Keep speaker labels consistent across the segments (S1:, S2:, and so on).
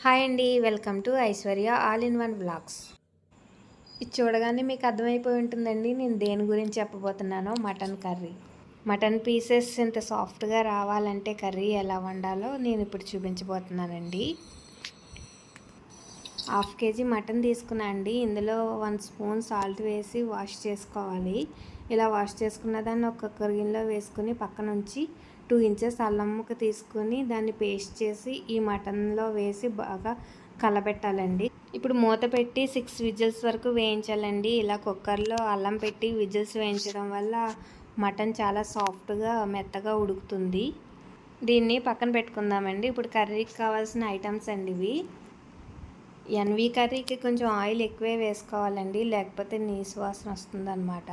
S1: Hi అండి welcome to Aishwarya all in one blogs ఇది చూడగానే మీకు అర్థమైపోయి ఉంటుందండి నేను దేని గురించి చెప్పబోతున్నానో మటన్ కర్రీ. మటన్ పీసెస్ ఇంత సాఫ్ట్గా రావాలంటే కర్రీ ఎలా వండాలో నేను ఇప్పుడు చూపించబోతున్నానండి. హాఫ్ కేజీ మటన్ తీసుకున్నా అండి ఇందులో వన్ స్పూన్ సాల్ట్ వేసి వాష్ చేసుకోవాలి. ఇలా వాష్ చేసుకున్న దాన్ని ఒక్కొక్క గిన్నెలో వేసుకుని పక్కనుంచి టూ ఇంచెస్ అల్లం ముక్క తీసుకుని దాన్ని పేస్ట్ చేసి ఈ మటన్లో వేసి బాగా కలబెట్టాలండి ఇప్పుడు మూత పెట్టి సిక్స్ విజిల్స్ వరకు వేయించాలండి. ఇలా కుక్కర్లో అల్లం పెట్టి విజిల్స్ వేయించడం వల్ల మటన్ చాలా సాఫ్ట్గా మెత్తగా ఉడుకుతుంది. దీన్ని పక్కన పెట్టుకుందామండి. ఇప్పుడు కర్రీకి కావాల్సిన ఐటమ్స్ అండి ఇవి. ఎన్వి కర్రీకి కొంచెం ఆయిల్ ఎక్కువే వేసుకోవాలండి. లేకపోతే నీసు వాసన వస్తుందన్నమాట.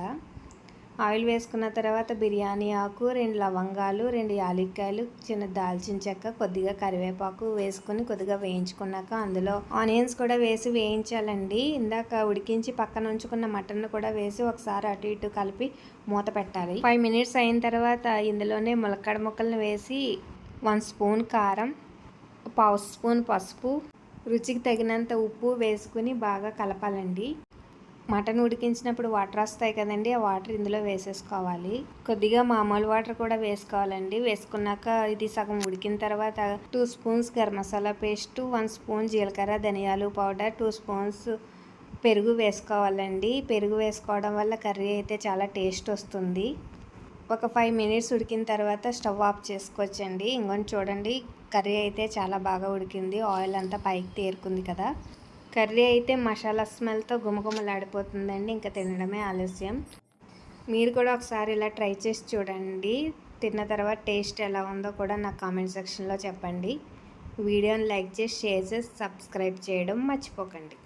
S1: ఆయిల్ వేసుకున్న తర్వాత బిర్యానీ ఆకు రెండు లవంగాలు రెండు యాలక్కాయలు చిన్న దాల్చిన చెక్క కొద్దిగా కరివేపాకు వేసుకొని కొద్దిగా వేయించుకున్నాక అందులో ఆనియన్స్ కూడా వేసి వేయించాలండి. ఇందాక ఉడికించి పక్కన ఉంచుకున్న మటన్ కూడా వేసి ఒకసారి అటు ఇటు కలిపి మూత పెట్టాలి. ఫైవ్ మినిట్స్ అయిన తర్వాత ఇందులోనే ములక్కడ ముక్కలను వేసి వన్ స్పూన్ కారం పావు స్పూన్ పసుపు రుచికి తగినంత ఉప్పు వేసుకుని బాగా కలపాలండి. మటన్ ఉడికించినప్పుడు వాటర్ వస్తాయి కదండి ఆ వాటర్ ఇందులో వేసేసుకోవాలి. కొద్దిగా మామూలు వాటర్ కూడా వేసుకోవాలండి. వేసుకున్నాక ఇది సగం ఉడికిన తర్వాత two spoons garam masala paste one spoon జీలకర్ర ధనియాలు పౌడర్ టూ స్పూన్స్ పెరుగు వేసుకోవాలండి. పెరుగు వేసుకోవడం వల్ల కర్రీ అయితే చాలా టేస్ట్ వస్తుంది. ఒక ఫైవ్ మినిట్స్ ఉడికిన తర్వాత స్టవ్ ఆఫ్ చేసుకోవచ్చండి. ఇంకొని చూడండి కర్రీ అయితే చాలా బాగా ఉడికింది. ఆయిల్ అంతా పైకి తేరుకుంది కదా. కర్రీ అయితే మసాలా స్మెల్తో గుమగుమలాడిపోతుందండి ఇంకా తినడమే ఆలస్యం. మీరు కూడా ఒకసారి ఇలా ట్రై చేసి చూడండి. తిన్న తర్వాత టేస్ట్ ఎలా ఉందో కూడా నాకు కామెంట్ సెక్షన్లో చెప్పండి. వీడియోని లైక్ చేసి షేర్ చేసి సబ్స్క్రైబ్ చేయడం మర్చిపోకండి.